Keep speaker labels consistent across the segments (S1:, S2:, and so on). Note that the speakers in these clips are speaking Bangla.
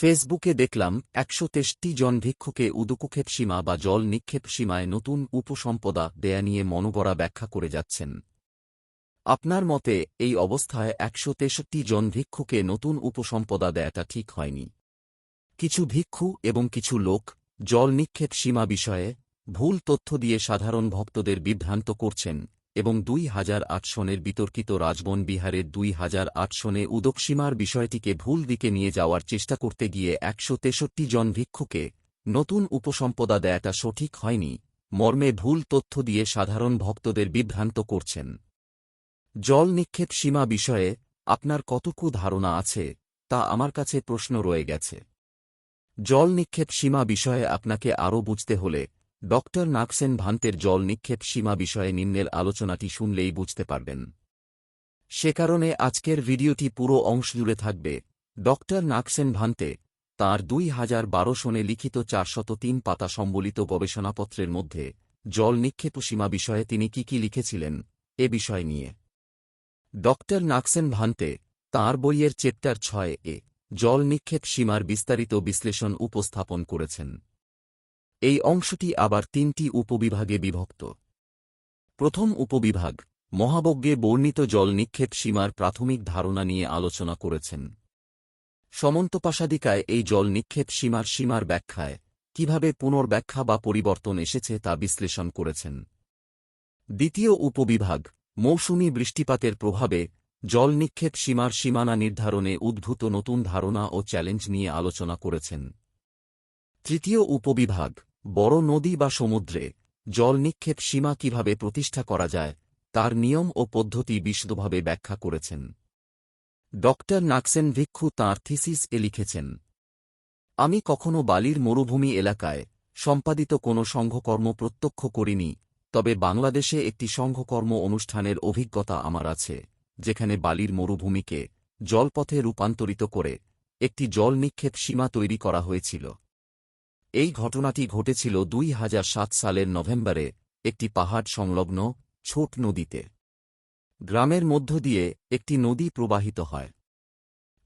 S1: ফেসবুকে দেখলাম, একশো তেষ্টি জন ভিক্ষুকে উদুকুক্ষেপ সীমা বা জল নিক্ষেপ সীমায় নতুন উপসম্পদা দেয়া নিয়ে মনোগড়া ব্যাখ্যা করে যাচ্ছেন। আপনার মতে, এই অবস্থায় একশো তেষট্টি জন ভিক্ষুকে নতুন উপসম্পদা দেয়াটা ঠিক হয়নি। কিছু ভিক্ষু এবং কিছু লোক জল নিক্ষেপ সীমা বিষয়ে ভুল তথ্য দিয়ে সাধারণ ভক্তদের বিভ্রান্ত করছেন। এবং দুই হাজার আট সনের বিতর্কিত রাজবন বিহারের দুই হাজার আট সনে উদকসীমার বিষয়টিকে ভুল দিকে নিয়ে যাওয়ার চেষ্টা করতে গিয়ে একশো তেষট্টি জন ভিক্ষুকে নতুন উপসম্পদা দেয়াটা সঠিক হয়নি, মর্মে ভুল তথ্য দিয়ে সাধারণ ভক্তদের বিভ্রান্ত করছেন। জল নিক্ষেপ সীমা বিষয়ে আপনার কতকু ধারণা আছে, তা আমার কাছে প্রশ্ন রয়ে গেছে। জল নিক্ষেপ সীমা বিষয়ে আপনাকে আরও বুঝতে হলে ডক্টর নাকসেন ভান্তের জল নিক্ষেপ সীমা বিষয়ে নিম্নের আলোচনাটি শুনলেই বুঝতে পারবেন। সে কারণে আজকের ভিডিওটি পুরো অংশ জুড়ে থাকবে। ডক্টর নাকসেন ভান্তে তাঁর দুই হাজার বারো সনে লিখিত চারশত তিন পাতা সম্বলিত গবেষণাপত্রের মধ্যে জল নিক্ষেপ সীমা বিষয়ে তিনি কি কি লিখেছিলেন এ বিষয় নিয়ে। ডক্টর নাকসেন ভান্তে তাঁর বইয়ের চেপ্টার ছয় এ জল নিক্ষেপ সীমার বিস্তারিত বিশ্লেষণ উপস্থাপন করেছেন। এই অংশটি আবার তিনটি উপবিভাগে বিভক্ত। প্রথম উপবিভাগ, মহাবজ্ঞে বর্ণিত জল নিক্ষেপ সীমার প্রাথমিক ধারণা নিয়ে আলোচনা করেছেন। সমন্তপাশাদিকায় এই জল নিক্ষেপ সীমার সীমার ব্যাখ্যায় কীভাবে পুনর্ব্যাখ্যা বা পরিবর্তন এসেছে তা বিশ্লেষণ করেছেন। দ্বিতীয় উপবিভাগ, মৌসুমি বৃষ্টিপাতের প্রভাবে জল নিক্ষেপ সীমার সীমানা নির্ধারণে উদ্ভূত নতুন ধারণা ও চ্যালেঞ্জ নিয়ে আলোচনা করেছেন। তৃতীয় উপবিভাগ বড় নদী বা সমুদ্রে জল নিক্ষেপ সীমা কীভাবে প্রতিষ্ঠা করা যায়, তার নিয়ম ও পদ্ধতি বিশদভাবে ব্যাখ্যা করেছেন। ডক্টর নাকসেন ভিক্ষু তাঁর থিসিস এ লিখেছেন, আমি কখনো বালির মরুভূমি এলাকায় সম্পাদিত কোনো সংঘকর্ম প্রত্যক্ষ করিনি, তবে বাংলাদেশে একটি সংঘকর্ম অনুষ্ঠানের অভিজ্ঞতা আমার আছে, যেখানে বালির মরুভূমিকে জলপথে রূপান্তরিত করে একটি জল নিক্ষেপ সীমা তৈরি করা হয়েছিল। এই ঘটনাটি ঘটেছিল দুই হাজার সাত সালের নভেম্বরে, একটি পাহাড় সংলগ্ন ছোট নদীতে। গ্রামের মধ্য দিয়ে একটি নদী প্রবাহিত হয়।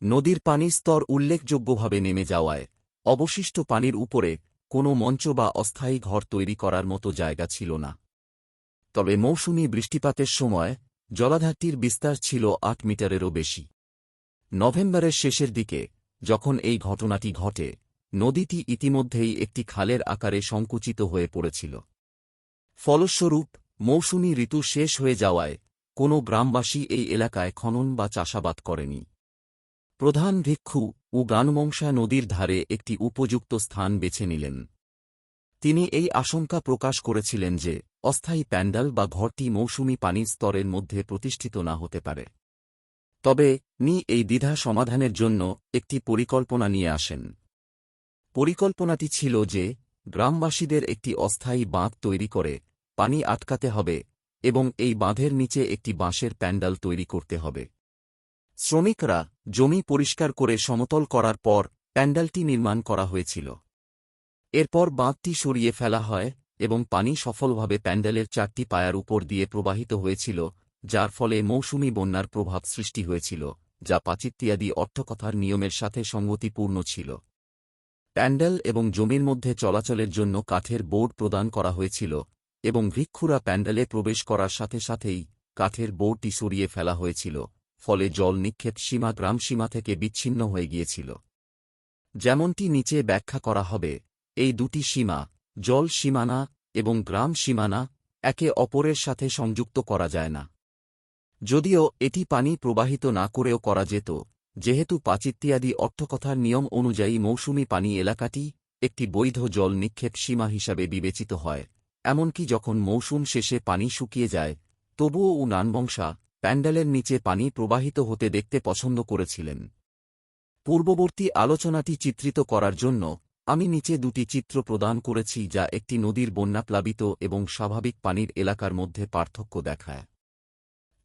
S1: নদীর পানির স্তর উল্লেখযোগ্যভাবে নেমে যাওয়ায়, অবশিষ্ট পানির উপরে কোনো মঞ্চ বা অস্থায়ী ঘর তৈরি করার মতো জায়গা ছিল না। তবে মৌসুমি বৃষ্টিপাতের সময় জলাধারটির বিস্তার ছিল আট মিটারেরও বেশি। নভেম্বরের শেষের দিকে, যখন এই ঘটনাটি ঘটে নদীটি ইতিমধ্যেই একটি খালের আকারে সংকুচিত হয়ে পড়েছিল। ফলস্বরূপ, মৌসুমি ঋতু শেষ হয়ে যাওয়ায় কোনো গ্রামবাসী এই এলাকায় খনন বা চাষাবাদ করেনি। প্রধান ভিক্ষু ও নদীর ধারে একটি উপযুক্ত স্থান বেছে নিলেন। তিনি এই আশঙ্কা প্রকাশ করেছিলেন যে, অস্থায়ী প্যান্ডাল বা ঘরটি মৌসুমি পানির স্তরের মধ্যে প্রতিষ্ঠিত না হতে পারে। তবে, নি এই দ্বিধা সমাধানের জন্য একটি পরিকল্পনা নিয়ে আসেন। পরিকল্পনাটি ছিল যে, গ্রামবাসীদের একটি অস্থায়ী বাঁধ তৈরি করে পানি আটকাতে হবে এবং এই বাঁধের নিচে একটি বাঁশের প্যান্ডাল তৈরি করতে হবে। শ্রমিকরা জমি পরিষ্কার করে সমতল করার পর প্যান্ডালটি নির্মাণ করা হয়েছিল। এরপর বাঁধটি সরিয়ে ফেলা হয় এবং পানি সফলভাবে প্যান্ডেলের চারটি পায়ার উপর দিয়ে প্রবাহিত হয়েছিল, যার ফলে মৌসুমি বন্যার প্রভাব সৃষ্টি হয়েছিল, যা পাচিত্তিয়াদি অর্থকথার নিয়মের সাথে সঙ্গতিপূর্ণ ছিল। প্যান্ডেল এবং জমির মধ্যে চলাচলের জন্য কাঠের বোর্ড প্রদান করা হয়েছিল এবং ভিক্ষুরা প্যান্ডেলে প্রবেশ করার সাথে সাথেই কাঠের বোর্ডটি সরিয়ে ফেলা হয়েছিল, ফলে জল নিক্ষেপ সীমা গ্রাম সীমা থেকে বিচ্ছিন্ন হয়ে গিয়েছিল। যেমনটি নিচে ব্যাখ্যা করা হবে, এই দুটি সীমা, জল সীমানা এবং গ্রাম সীমানা, একে অপরের সাথে সংযুক্ত করা যায় না। যদিও এটি পানি প্রবাহিত না করেও করা যেত যেহেতু পাচিত্তিয়াদি অর্থকথার নিয়ম অনুযায়ী মৌসুমি পানি এলাকাটি একটি বৈধ জল নিক্ষেপ সীমা হিসাবে বিবেচিত হয়, এমনকি যখন মৌসুম শেষে পানি শুকিয়ে যায়, তবুও উ নানবংশা প্যান্ডেলের নিচে পানি প্রবাহিত হতে দেখতে পছন্দ করেছিলেন। পূর্ববর্তী আলোচনাটি চিত্রিত করার জন্য আমি নিচে দুটি চিত্র প্রদান করেছি যা একটি নদীর বন্যাপ্লাবিত এবং স্বাভাবিক পানির এলাকার মধ্যে পার্থক্য দেখায়।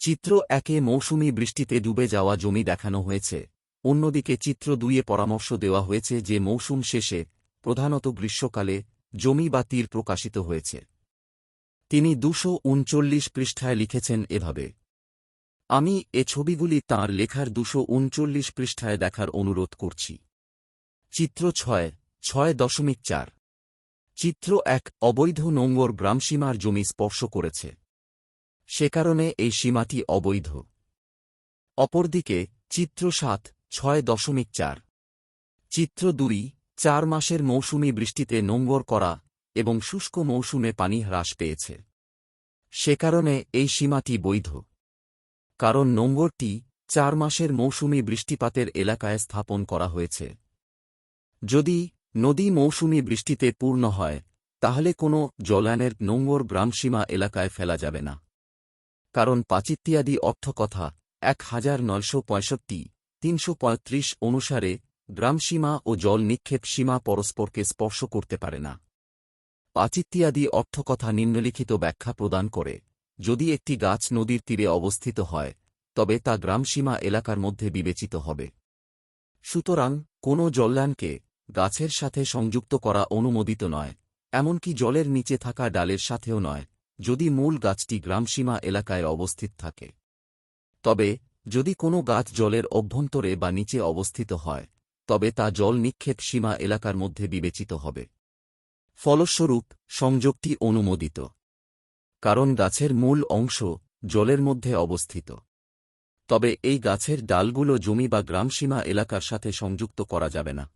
S1: চিত্র একে মৌসুমি বৃষ্টিতে ডুবে যাওয়া জমি দেখানো হয়েছে। অন্যদিকে চিত্র দুইয়ে পরামর্শ দেওয়া হয়েছে যে মৌসুম শেষে, প্রধানত গ্রীষ্মকালে, জমি বা তীর প্রকাশিত হয়েছে। তিনি দুশো উনচল্লিশ পৃষ্ঠায় লিখেছেন এভাবে, আমি এ ছবিগুলি তাঁর লেখার দুশো উনচল্লিশ পৃষ্ঠায় দেখার অনুরোধ করছি। চিত্র ছয় ছয় দশমিক চার। চিত্র এক অবৈধ নোঙ্গর গ্রামসীমার জমি স্পর্শ করেছে। সে কারণে এই সীমাটি অবৈধ। অপরদিকে, চিত্র সাত, ছয় দশমিক চার। চিত্র দুই, চার মাসের মৌসুমি বৃষ্টিতে নোঙ্গর করা এবং শুষ্ক মৌসুমে পানি হ্রাস পেয়েছে। সে কারণে এই সীমাটি বৈধ। কারণ নোঙ্গরটি চার মাসের মৌসুমি বৃষ্টিপাতের এলাকায় স্থাপন করা হয়েছে। যদি নদী মৌসুমি বৃষ্টিতে পূর্ণ হয়, তাহলে কোনো জলায়নের নোঙ্গর গ্রামসীমা এলাকায় ফেলা যাবে না। কারণ পাচিত্যাদি অর্থকথা, এক হাজার নয়শো পঁয়ষট্টি, তিনশো পঁয়ত্রিশ অনুসারে গ্রামসীমা ও জল নিক্ষেপ সীমা পরস্পরকে স্পর্শ করতে পারে না। পাচিত্যাদি অর্থকথা নিম্নলিখিত ব্যাখ্যা প্রদান করে, যদি একটি গাছ নদীর তীরে অবস্থিত হয়, তবে তা গ্রামসীমা এলাকার মধ্যে বিবেচিত হবে। সুতরাং, কোনো জল্যানকে গাছের সাথে সংযুক্ত করা অনুমোদিত নয়, এমনকি জলের নিচে থাকা ডালের সাথেও নয়। যদি মূল গাছটি গ্রামসীমা এলাকায় অবস্থিত থাকে। তবে, যদি কোনো গাছ জলের অভ্যন্তরে বা নিচে অবস্থিত হয়, তবে তা জল নিক্ষেপ সীমা এলাকার মধ্যে বিবেচিত হবে। ফলস্বরূপ, সংযোগটি অনুমোদিত। কারণ গাছের মূল অংশ জলের মধ্যে অবস্থিত। তবে এই গাছের ডালগুলো জমি বা গ্রামসীমা এলাকার সাথে সংযুক্ত করা যাবে না।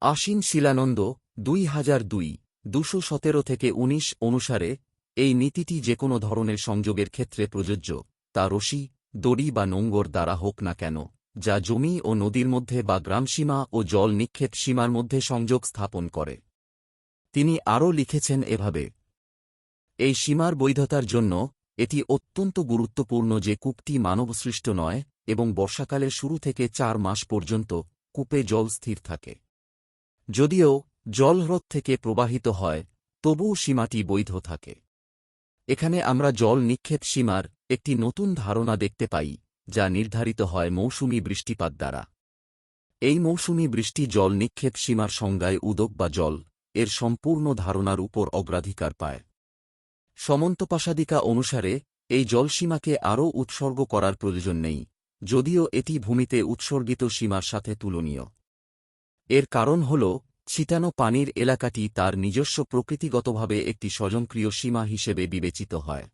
S1: আশিন শিলানন্দ দুই হাজার দুই দুশো সতেরো থেকে ১৯ অনুসারে এই নীতিটি যে কোনো ধরনের সংযোগের ক্ষেত্রে প্রযোজ্য, তা রশি, দড়ি বা নোঙ্গর দ্বারা হোক না কেন, যা জমি ও নদীর মধ্যে বা গ্রামসীমা ও জল নিক্ষেপ সীমার মধ্যে সংযোগ স্থাপন করে। তিনি আরও লিখেছেন এভাবে, এই সীমার বৈধতার জন্য এটি অত্যন্ত গুরুত্বপূর্ণ যে কূপটি মানবসৃষ্ট নয় এবং বর্ষাকালের শুরু থেকে চার মাস পর্যন্ত কূপে জল স্থির থাকে। যদিও জল হ্রদ থেকে প্রবাহিত হয়, তবুও সীমাটি বৈধ থাকে। এখানে আমরা জল নিক্ষেপ সীমার একটি নতুন ধারণা দেখতে পাই, যা নির্ধারিত হয় মৌসুমি বৃষ্টিপাত দ্বারা। এই মৌসুমি বৃষ্টি জল নিক্ষেপ সীমার সংজ্ঞায় উদক বা জল এর সম্পূর্ণ ধারণার উপর অগ্রাধিকার পায়। সমন্তপাশাদিকা অনুসারে, এই জলসীমাকে আরও উৎসর্গ করার প্রয়োজন নেই, যদিও এটি ভূমিতে উৎসর্গিত সীমার সাথে তুলনীয়। এর কারণ হল ছিটানো পানির এলাকাটি তার নিজস্ব প্রকৃতিগতভাবে একটি স্বয়ংক্রিয় সীমা হিসেবে বিবেচিত হয়।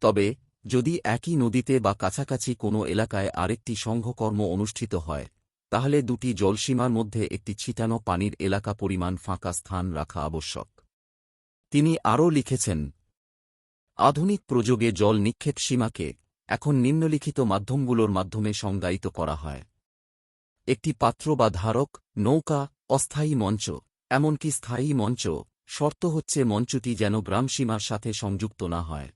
S1: তবে, যদি একই নদীতে বা কাছাকাছি কোনো এলাকায় আরেকটি সংঘকর্ম অনুষ্ঠিত হয়, তাহলে দুটি জলসীমার মধ্যে একটি ছিটানো পানির এলাকা পরিমাণ ফাঁকা স্থান রাখা আবশ্যক। তিনি আরও লিখেছেন, আধুনিক প্রযোগে জল নিক্ষেপ সীমাকে এখন নিম্নলিখিত মাধ্যমগুলোর মাধ্যমে সংজ্ঞায়িত করা হয়। একটি পাত্র বা ধারক, নৌকা অস্থায়ী মঞ্চ, এমনকি স্থায়ী মঞ্চ, শর্ত হচ্ছে মঞ্চটি যেন গ্রামসীমার সাথে সংযুক্ত না হয়।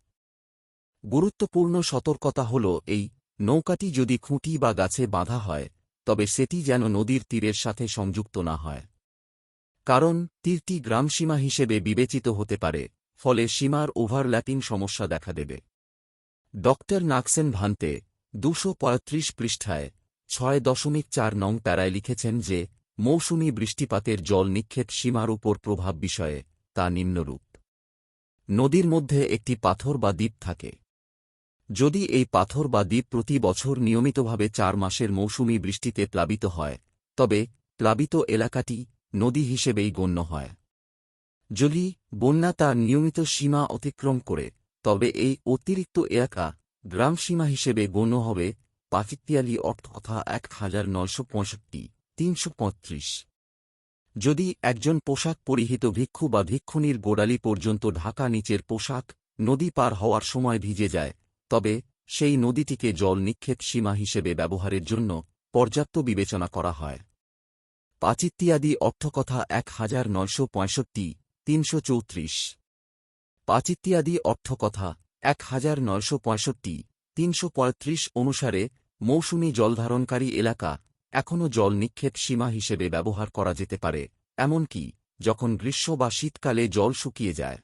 S1: গুরুত্বপূর্ণ সতর্কতা হল এই, নৌকাটি যদি খুঁটি বা গাছে বাঁধা হয়, তবে সেটি যেন নদীর তীরের সাথে সংযুক্ত না হয়। কারণ, তীরটি গ্রামসীমা হিসেবে বিবেচিত হতে পারে, ফলে সীমার ওভারল্যাপিং সমস্যা দেখা দেবে। ডক্টর নাকসেন ভান্তে, দুশো পঁয়ত্রিশ পৃষ্ঠায়, ছয় দশমিক চার নং প্যারায় লিখেছেন যে মৌসুমি বৃষ্টিপাতের জল নিক্ষেপ সীমার উপর প্রভাব বিষয়ে তা নিম্নরূপ। নদীর মধ্যে একটি পাথর বা দ্বীপ থাকে। যদি এই পাথর বা দ্বীপ প্রতি বছর নিয়মিতভাবে চার মাসের মৌসুমি বৃষ্টিতে প্লাবিত হয়, তবে প্লাবিত এলাকাটি নদী হিসেবেই গণ্য হয়। যদি বন্যা তার নিয়মিত সীমা অতিক্রম করে, তবে এই অতিরিক্ত এলাকা গ্রাম সীমা হিসেবে গণ্য হবে পাকিতিয়ালি অর্থকথা এক হাজার নয়শো পঁয়ষট্টি। তিনশো পঁয়ত্রিশ। যদি একজন পোশাক পরিহিত ভিক্ষু বা ভিক্ষুণীর গোড়ালি পর্যন্ত ঢাকা নিচের পোশাক নদী পার হওয়ার সময় ভিজে যায়, তবে সেই নদীটিকে জল নিক্ষেপ সীমা হিসেবে ব্যবহারের জন্য পর্যাপ্ত বিবেচনা করা হয়। পাচিত্তিয়াদি অর্থকথা এক হাজার নয়শো পঁয়ষট্টি, তিনশো চৌত্রিশ। পাচিত্তিয়াদি অর্থকথা এক হাজার নয়শো পঁয়ষট্টি, তিনশো পঁয়ত্রিশ অনুসারে মৌসুমি জলধারণকারী এলাকা এখনও জল নিক্ষেপ সীমা হিসেবে ব্যবহার করা যেতে পারে, এমনকি যখন গ্রীষ্ম বা শীতকালে জল শুকিয়ে যায়।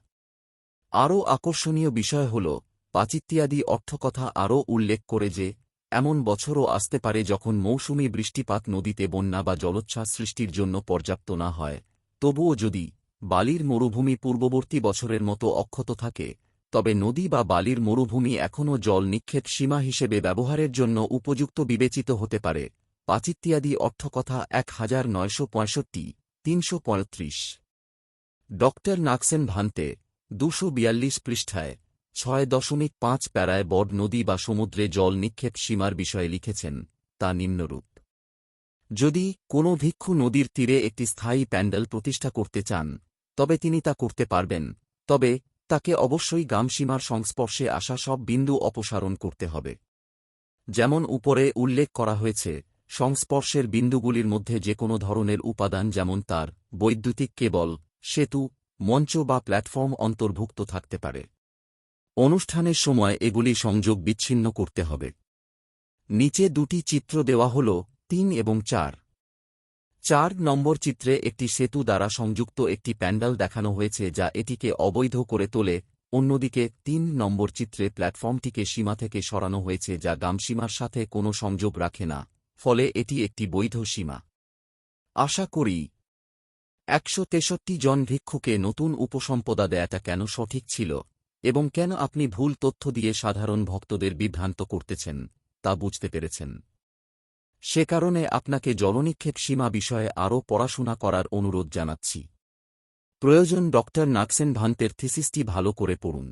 S1: আরও আকর্ষণীয় বিষয় হল, পাচিত্তিয়াদি অর্থকথা আরও উল্লেখ করে যে, এমন বছরও আসতে পারে যখন মৌসুমি বৃষ্টিপাত নদীতে বন্যা বা জলোচ্ছ্বাস সৃষ্টির জন্য পর্যাপ্ত না হয়। তবুও যদি বালির মরুভূমি পূর্ববর্তী বছরের মতো অক্ষত থাকে, তবে নদী বা বালির মরুভূমি এখনও জল নিক্ষেপ সীমা হিসেবে ব্যবহারের জন্য উপযুক্ত বিবেচিত হতে পারে। পাচিত্যাদি অর্থকথা এক হাজার নয়শো পঁয়ষট্টি, তিনশো পঁয়ত্রিশ। ডক্টর নাকসেন ভান্তে দুশো বিয়াল্লিশ পৃষ্ঠায় ছয় দশমিক পাঁচ প্যারায় বড নদী বা সমুদ্রে জল নিক্ষেপ সীমার বিষয়ে লিখেছেন, তা নিম্নরূপ। যদি কোনো ভিক্ষু নদীর তীরে একটি স্থায়ী প্যান্ডেল প্রতিষ্ঠা করতে চান, তবে তিনি তা করতে পারবেন, তবে তাকে অবশ্যই গামসীমার সংস্পর্শে আসা সব বিন্দু অপসারণ করতে হবে। যেমন উপরে উল্লেখ করা হয়েছে সংস্পর্শের বিন্দুগুলির মধ্যে যে কোনো ধরনের উপাদান যেমন তার, বৈদ্যুতিক কেবল, সেতু, মঞ্চ বা প্ল্যাটফর্ম অন্তর্ভুক্ত থাকতে পারে। অনুষ্ঠানের সময় এগুলি সংযোগ বিচ্ছিন্ন করতে হবে। নিচে দুটি চিত্র দেওয়া হল, তিন এবং চার। চার নম্বর চিত্রে একটি সেতু দ্বারা সংযুক্ত একটি প্যান্ডেল দেখানো হয়েছে যা এটিকে অবৈধ করে তোলে, অন্যদিকে তিন নম্বর চিত্রে প্ল্যাটফর্মটিকে সীমা থেকে সরানো হয়েছে যা গামসীমার সাথে কোনো সংযোগ রাখে না। ফলে এটি একটি বৈধ সীমা। আশা করি, একশো তেষট্টি জন ভিক্ষুকে নতুন উপসম্পদা দেয়াটা কেন সঠিক ছিল এবং কেন আপনি ভুল তথ্য দিয়ে সাধারণ ভক্তদের বিভ্রান্ত করতেছেন, তা বুঝতে পেরেছেন। সে কারণে আপনাকে জলনিক্ষেপ সীমা বিষয়ে আরও পড়াশোনা করার অনুরোধ জানাচ্ছি। প্রয়োজন ডক্টর নাকসেন ভান্তের থিসিসটি ভালো করে পড়ুন।